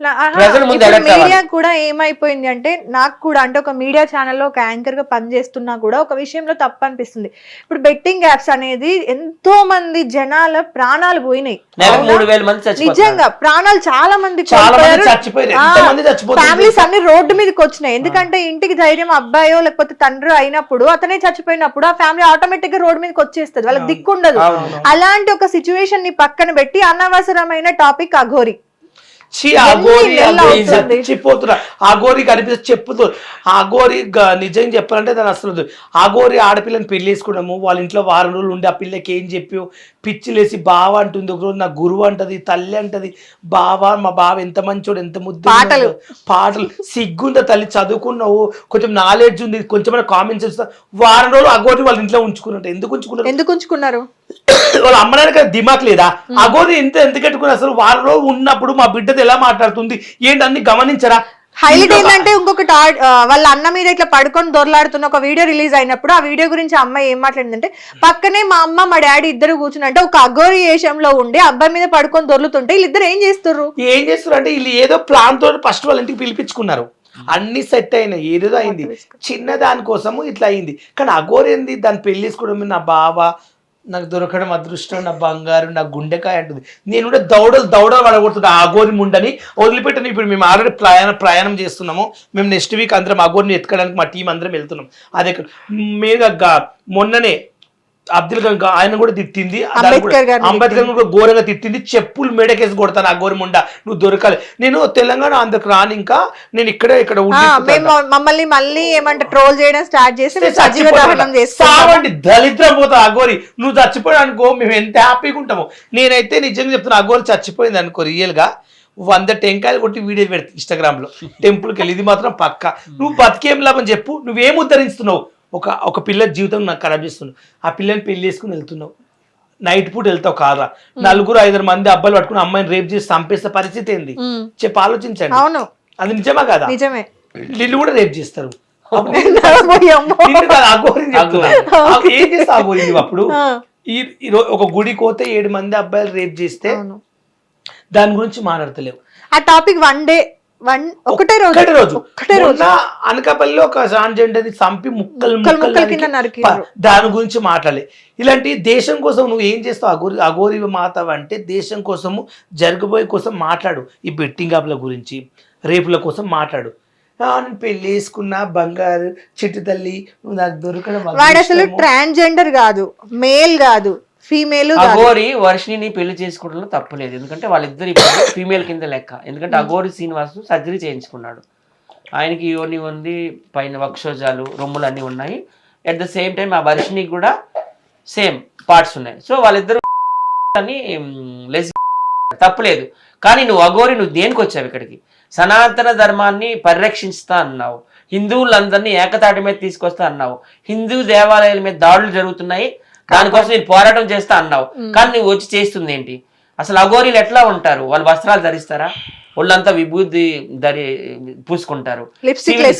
Media కూడా ఏమైపోయింది అంటే నాకు కూడా అంటే ఒక మీడియా ఛానల్లో ఒక యాంకర్గా పనిచేస్తున్నా కూడా ఒక విషయంలో తప్పు అనిపిస్తుంది. ఇప్పుడు బెట్టింగ్ యాప్స్ అనేది ఎంతో మంది జనాల ప్రాణాలు పోయినాయి. నిజంగా ప్రాణాలు చాలా మంది ఫ్యామిలీస్ అన్ని రోడ్డు మీదకి వచ్చినాయి. ఎందుకంటే ఇంటికి ధైర్యం అబ్బాయో లేకపోతే తండ్రి అయినప్పుడు అతనే చచ్చిపోయినప్పుడు ఆ ఫ్యామిలీ ఆటోమేటిక్గా రోడ్డు మీదకి వచ్చేస్తుంది. వాళ్ళకి దిక్కు ఉండదు. అలాంటి ఒక సిచ్యువేషన్ని పక్కన పెట్టి అనవసరమైన టాపిక్ అఘోరి. ఛీ, ఆ గోరి? చచ్చిపోతున్నా. ఆ గోరి కనిపిస్తే చెప్పుతూ ఆ గోరి నిజం చెప్పాలంటే దాని అసలు. ఆ గోరి ఆడపిల్లని పెళ్ళి చేసుకున్నాము. వాళ్ళ ఇంట్లో వారం రోజులు ఉండి ఆ పిల్లకి ఏం చెప్పి పిచ్చిలేసి బావ అంటుంది ఒక రోజు నా గురువు అంటది తల్లి అంటది. బావ మా బావ ఎంత మంచోడు ఎంత ముద్దు పాటలు. పాటలు. సిగ్గుందా తల్లి? చదువుకున్నావు. కొంచెం నాలెడ్జ్ ఉంది. కొంచెం కామెంట్స్ వారం రోజులు ఆ గోరి వాళ్ళ ఇంట్లో ఉంచుకున్నట్టు. ఎందుకు ఉంచుకున్నారు? ఎందుకు ఉంచుకున్నారు? వాళ్ళ అమ్మడానికి దిమాక్ లేదా? అగోరి ఎంత ఎంత కట్టుకుని అసలు వారం రోజులు ఉన్నప్పుడు మా బిడ్డతో ఎలా మాట్లాడుతుంది? ఏంటి అన్ని గమనించరా? హైలైట్ ఏంటంటే ఇంకొకటి వాళ్ళ అన్న మీద ఇట్లా పడుకొని దొరలాడుతున్న ఒక వీడియో రిలీజ్ అయినప్పుడు ఆ వీడియో గురించి అమ్మాయి ఏం మాట్లాడిందంటే పక్కనే మా అమ్మ మా డాడీ ఇద్దరు కూర్చున్నట్టే ఒక అఘోరి వేషంలో ఉండి అబ్బాయి మీద పడుకొని దొర్లుతుంటే వీళ్ళిద్దరు ఏం చేస్తుర్రు? ఏం చేస్తారు అంటే వీళ్ళు ఏదో ప్లాన్ తోటి ఫస్ట్ వాళ్ళ ఇంటికి పిలిపించుకున్నారు. అన్ని సెట్ అయినాయి. ఏదేదో అయింది. చిన్న దానికోసము ఇట్లా అయింది. కానీ అగోరి ఏంది? దాన్ని పెళ్ళి చేసుకోవడం నా బావ నాకు దొరకడం అదృష్టం నా బంగారు నా గుండెకాయ అంటుంది. నేను కూడా దౌడలు దౌడలు పడగొడుతున్నా ఆ అగోరి ముండని వదిలిపెట్టను ఇప్పుడు మేము ఆల్రెడీ ప్రయాణం ప్రయాణం చేస్తున్నాము. మేము నెక్స్ట్ వీక్ అందరం అగోరిని ఎత్తుకోవడానికి మా టీం అందరం వెళ్తున్నాం. అదే మీరు మొన్ననే అబ్దుల్ కలాం ఆయన కూడా తిట్టింది. అంబేద్కర్ కూడా ఘోరంగా తిట్టింది. చెప్పులు మేడకేసి కొడతాను ఆ గోరి ముండ నువ్వు దొరకాలి. నేను తెలంగాణ ఆంధ్రకు రాను ఇంకా. నేను ఇక్కడే ఇక్కడ మమ్మల్ని మళ్ళీ ఏమంటే ట్రోల్ చేయడం స్టార్ట్ చేసి సావండి దళిద్రం పోతా అగోరి నువ్వు చచ్చిపోయాడు అనుకో మేము ఎంత హ్యాపీగా ఉంటాము. నేనైతే నిజంగా చెప్తున్నా అగోరి చచ్చిపోయింది అనుకో రియల్గా. వంద టెంకాయలు కొట్టి వీడియో పెడతా ఇన్స్టాగ్రామ్లో. టెంపుల్కి వెళ్ళి ఇది మాత్రం పక్క. నువ్వు బతికేం లాభం చెప్పు. నువ్వేం ఉద్ధరిస్తున్నావు? ఒక ఒక పిల్ల జీవితం నాకు ఖరాబ్ చేస్తున్నావు ఆ పిల్లని పెళ్ళి చేసుకుని వెళ్తున్నావు. నైట్ పూట వెళ్తావు కాదా? నలుగురు ఐదారు మంది అబ్బాయిలు పట్టుకుని అమ్మాయిని రేపు చేసి చంపేస్తే పరిస్థితి ఏంది. చెప్పి ఆలోచించండి. అవును. అది నిజమా కదా? నిజమే. నిన్ను కూడా రేపు చేస్తారు. అప్పుడు ఏం చేస్తా. ఈ ఒక గుడి కోతే ఏడు మంది అబ్బాయిలు రేప్ చేస్తే అవును. దాని గురించి మాట్లాడతలేవు. ఆ టాపిక్ వన్ డే వన్ ఒకటే రోజు. ఒక్కటే రోజు. ఒక్కటే రోజు. అనకాపల్లిలో ఒక ట్రాన్స్జెండర్ని చంపి ముక్కలు ముక్కలు కింద నరికి దాని గురించి మాట్లాడలే. ఇలాంటి దేశం కోసం నువ్వు ఏం చేస్తావు? అగోరి అగోరి మాత అంటే దేశం కోసము జరగబోయే కోసం మాట్లాడు ఈ బెట్టింగ్ యాప్ల గురించి రేపుల కోసం మాట్లాడు. నేను పెళ్ళి వేసుకున్నా బంగారు చిట్టు తల్లి నాకు దొరకడం వాడు అసలు. ట్రాన్స్జెండర్ కాదు మేల్ కాదు. ఫీమేల్ అఘోరి వర్షిని పెళ్ళి చేసుకోవడంలో తప్పులేదు. ఎందుకంటే వాళ్ళిద్దరు ఇప్పుడు ఫీమేల్ కింద లెక్క. ఎందుకంటే అఘోరి శ్రీనివాస్ సర్జరీ చేయించుకున్నాడు. ఆయనకి యోని ఉంది పైన వక్షోజాలు రొమ్ములు అన్నీ ఉన్నాయి. అట్ ద సేమ్ టైం ఆ వర్షినికి కూడా సేమ్ పార్ట్స్ ఉన్నాయి. సో వాళ్ళిద్దరు అని లెస్ తప్పులేదు కానీ నువ్వు అఘోరి నువ్వు దేనికి వచ్చావు ఇక్కడికి? సనాతన ధర్మాన్ని పరిరక్షిస్తా అన్నావు. హిందువులందరినీ ఏకతాటి మీద తీసుకొస్తా అన్నావు. హిందూ దేవాలయాల మీద దాడులు జరుగుతున్నాయి. దానికోసం నేను పోరాటం చేస్తా అన్నావు. కానీ నువ్వు వచ్చి చేస్తుంది ఏంటి అసలు అఘోరీలు ఎట్లా ఉంటారు? వాళ్ళు వస్త్రాలు ధరిస్తారా? ఒళ్ళంతా విభూతి ధరి పూసుకుంటారు?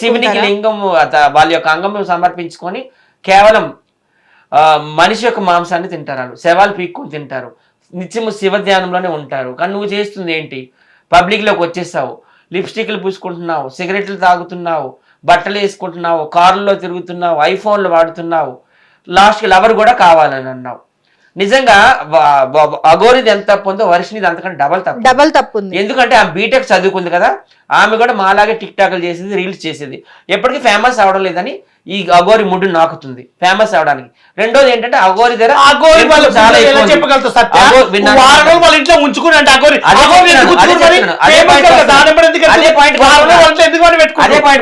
శివునికి లింగం వాళ్ళ యొక్క అంగం సమర్పించుకొని కేవలం మనిషి యొక్క మాంసాన్ని తింటారు. శవాలు పీక్కొని తింటారు. నిత్యము శివ ధ్యానంలోనే ఉంటారు. కానీ నువ్వు చేస్తుంది ఏంటి పబ్లిక్లోకి వచ్చేసావు. లిప్స్టిక్లు పూసుకుంటున్నావు. సిగరెట్లు తాగుతున్నావు. బట్టలు వేసుకుంటున్నావు. కారుల్లో తిరుగుతున్నావు. ఐఫోన్లు వాడుతున్నావు. లాస్ట్కి లవర్ కూడా కావాలని అన్నావు. నిజంగా అఘోరిది ఎంత తప్పు ఉందో వర్షినిది అంతకంటే డబల్ తప్పు. డబల్ తప్పు ఉంది. ఎందుకంటే ఆమె బీటెక్ చదువుకుంది కదా ఆమె కూడా మాలాగే టిక్ టాక్లు చేసేది రీల్స్ చేసేది. ఎప్పటికీ ఫేమస్ అవడం లేదని ఈ అఘోరి ముడ్డు నాకుతుంది ఫేమస్ అవడానికి. రెండోది ఏంటంటే అఘోరి దగ్గర అగోరి వాళ్ళ చాలా ఇంట్లో ఉంచుకుని అంటే అగోరి అదే అగోరి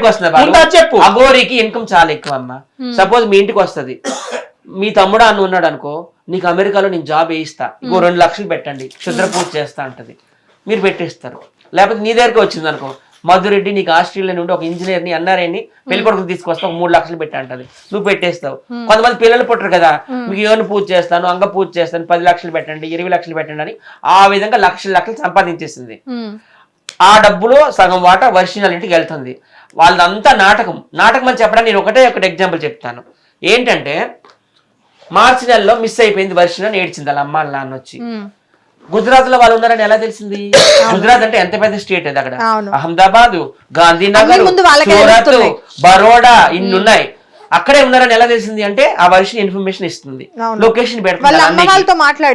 వస్తుంది. చెప్పు. అఘోరికి ఇన్కమ్ చాలా ఎక్కువ అమ్మా. సపోజ్ మీ ఇంటికి వస్తది. మీ తమ్ముడు అన్న ఉన్నాడు అనుకో నీకు అమెరికాలో నేను జాబ్ వేయిస్తా. ఇంకో రెండు లక్షలు పెట్టండి. క్షుద్ర పూజ చేస్తా అంటది. మీరు పెట్టేస్తారు. లేకపోతే నీ దగ్గరికి వచ్చింది అనుకో. మధురెడ్డి నీకు ఆస్ట్రేలియా నుండి ఒక ఇంజనీర్ని అన్నారని పెళ్ళి కొడుకు తీసుకొస్తా ఒక మూడు లక్షలు పెట్టి అంటది. నువ్వు పెట్టేస్తావు. కొంతమంది పిల్లలు పుట్టరు కదా. మీకు ఏమైనా పూజ చేస్తాను అంగ పూజ చేస్తాను పది లక్షలు పెట్టండి ఇరవై లక్షలు పెట్టండి అని ఆ విధంగా లక్షల లక్షలు సంపాదించేసింది. ఆ డబ్బులో సగం వాటా వర్షినల్ ఇంటికి వెళ్తుంది. వాళ్ళదంతా నాటకం. నాటకం అని చెప్పడానికి నేను ఒకటే ఒకటి ఎగ్జాంపుల్ చెప్తాను. ఏంటంటే మార్చి నెలలో మిస్ అయిపోయింది వర్షిన ఏడ్చింది వాళ్ళ అమ్మ నాన్న వచ్చి. గుజరాత్లో వాళ్ళు ఉన్నారని ఎలా తెలిసింది గుజరాత్ అంటే ఎంత పెద్ద స్టేట్ అది అక్కడ. అహ్మదాబాద్ గాంధీనగర్ సూరత్. బరోడా ఇన్ని ఉన్నాయి అక్కడే ఉన్నారని ఎలా తెలిసింది అంటే ఆ వర్షం ఇన్ఫర్మేషన్ ఇస్తుంది. లొకేషన్ పెడుతుంది.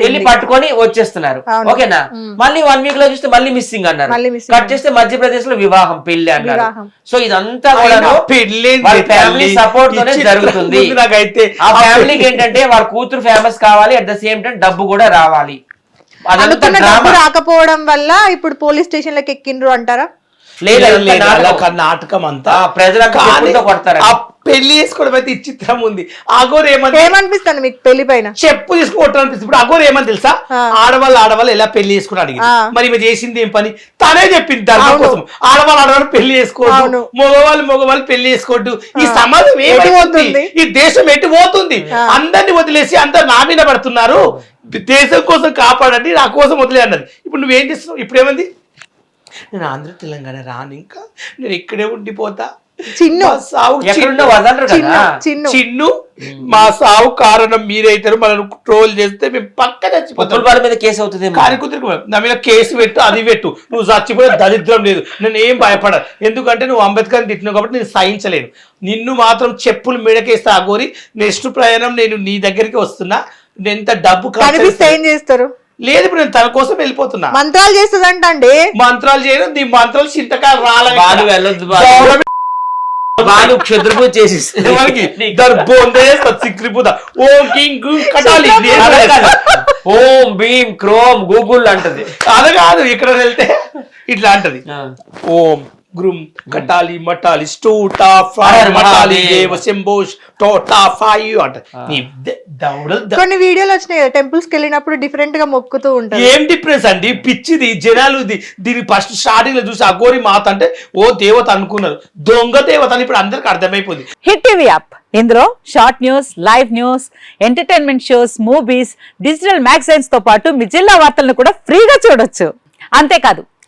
వెళ్ళి పట్టుకొని వచ్చేస్తున్నారు. ఓకేనా? మళ్ళీ వన్ వీక్లో చూస్తే మళ్ళీ మిస్సింగ్ అన్నారు. కట్ చేస్తే మధ్యప్రదేశ్లో వివాహం పెళ్ళి అన్నారు. సో ఇదంతా కూడా వాళ్ళ ఫ్యామిలీ? సపోర్ట్ తోనే జరుగుతుంది. ముందు నాకైతే ఆ ఫ్యామిలీకి ఏంటంటే వాళ్ళ కూతురు ఫేమస్ కావాలి అట్ ద సేమ్ టైం డబ్బు కూడా రావాలి. అనుకున్న డబ్బు రాకపోవడం వల్ల ఇప్పుడు పోలీస్ స్టేషన్ లకి ఎక్కిండ్రు అంటారా? లేదు నాటకం. అంతా. ఆ, ప్రజలకు కొడతారు ఆ పెళ్ళి చేసుకోవడం అయితే ఈ చిత్రం ఉంది. అగోరు ఏమని ఏమనిపిస్తుంది మీకు పెళ్ళి పైన? చెప్పు తీసుకుంటారనిపిస్తుంది ఇప్పుడు అగోరు ఏమని తెలుసా. ఆడవాళ్ళు ఆడవాళ్ళు ఎలా పెళ్ళి చేసుకుని అడిగింది. మరి ఈమె చేసింది ఏం పని? తనే చెప్పింది ధర్మం. కోసం. ఆడవాళ్ళు ఆడవాళ్ళు పెళ్ళి చేసుకోవద్దు. మగవాళ్ళు మగవాళ్ళు పెళ్ళి చేసుకోవద్దు. ఈ. సమాజం ఏమైపోతుంది పోతుంది? ఈ దేశం ఎటు పోతుంది. అందరిని వదిలేసి అందరు నా మీద పడుతున్నారు. దేశం కోసం కాపాడండి నా కోసం వదిలే అన్నది. ఇప్పుడు నువ్వేం చేస్తున్నావు? ఇప్పుడు ఏమంది నేను ఆంధ్ర తెలంగాణ రాను ఇంకా. నేను ఇక్కడే ఉండిపోతా. చిన్ను. మా సావు ఎక్కడుండో చిన్ను. వదలరు చిన్ను. కదా చిన్ను. చిన్ను. మా సావు కారణం మీరైతారు మనల్ని ట్రోల్ చేస్తే మేము పక్క చచ్చిపోతాం. వాళ్ళ మీద కేసు అవుతుంది కాని కుదిరి నా మీద కేసు పెట్టు అది పెట్టు. నువ్వు చచ్చిపోయే దరిద్రం లేదు. నేను ఏం భయపడ? ఎందుకంటే నువ్వు అంబేద్కర్ తిట్టినావు కాబట్టి నేను సహించలేను. నిన్ను మాత్రం చెప్పులు మెడకేస్తా గోరి నెక్స్ట్ ప్రయాణం నేను నీ దగ్గరికి వస్తున్నా. నేను ఎంత డబ్బు కనిపిస్తే ఏం చేస్తారు? లేదు ఇప్పుడు నేను తన కోసం వెళ్ళిపోతున్నా. మంత్రాలు చేస్తుందంట మంత్రాలు చేయడం నీ మంత్రాలు చింతకాయలు బాలు క్షుద్రపూజ చేసి ఓం కింగ్ కటాలి అలా కాదు. ఓం భీం క్రోమ్ గూగుల్ అంటది. అది కాదు ఇక్కడ వెళ్తే ఇట్లా అంటది. ఓం గ్రుమ్ కటాలి మటాలి స్టూ టా ఫై హర మటాలి. దేవ శంభో టో టా ఫై అంట నీ కొన్ని వీడియోలు వచ్చినాయి కదా టెంపుల్స్కి వెళ్ళినప్పుడు డిఫరెంట్గా మొక్కుతూ ఉంటారు. ఏం డిఫరెన్స్ అండి? పిచ్చిది జనాలు ఇది దీని ఫస్ట్ స్టార్టింగ్లో చూసి అఘోరి మాత అంటే ఓ దేవత అనుకున్నారు. దొంగ దేవత అని ఇప్పుడు అందరికి అర్థమైపోయింది హిట్ టీవీ యాప్ ఇందులో short news live news entertainment shows movies digital మ్యాగజైన్స్తో పాటు మీ జిల్లా వార్తలను కూడా ఫ్రీగా చూడొచ్చు. అంతేకాదు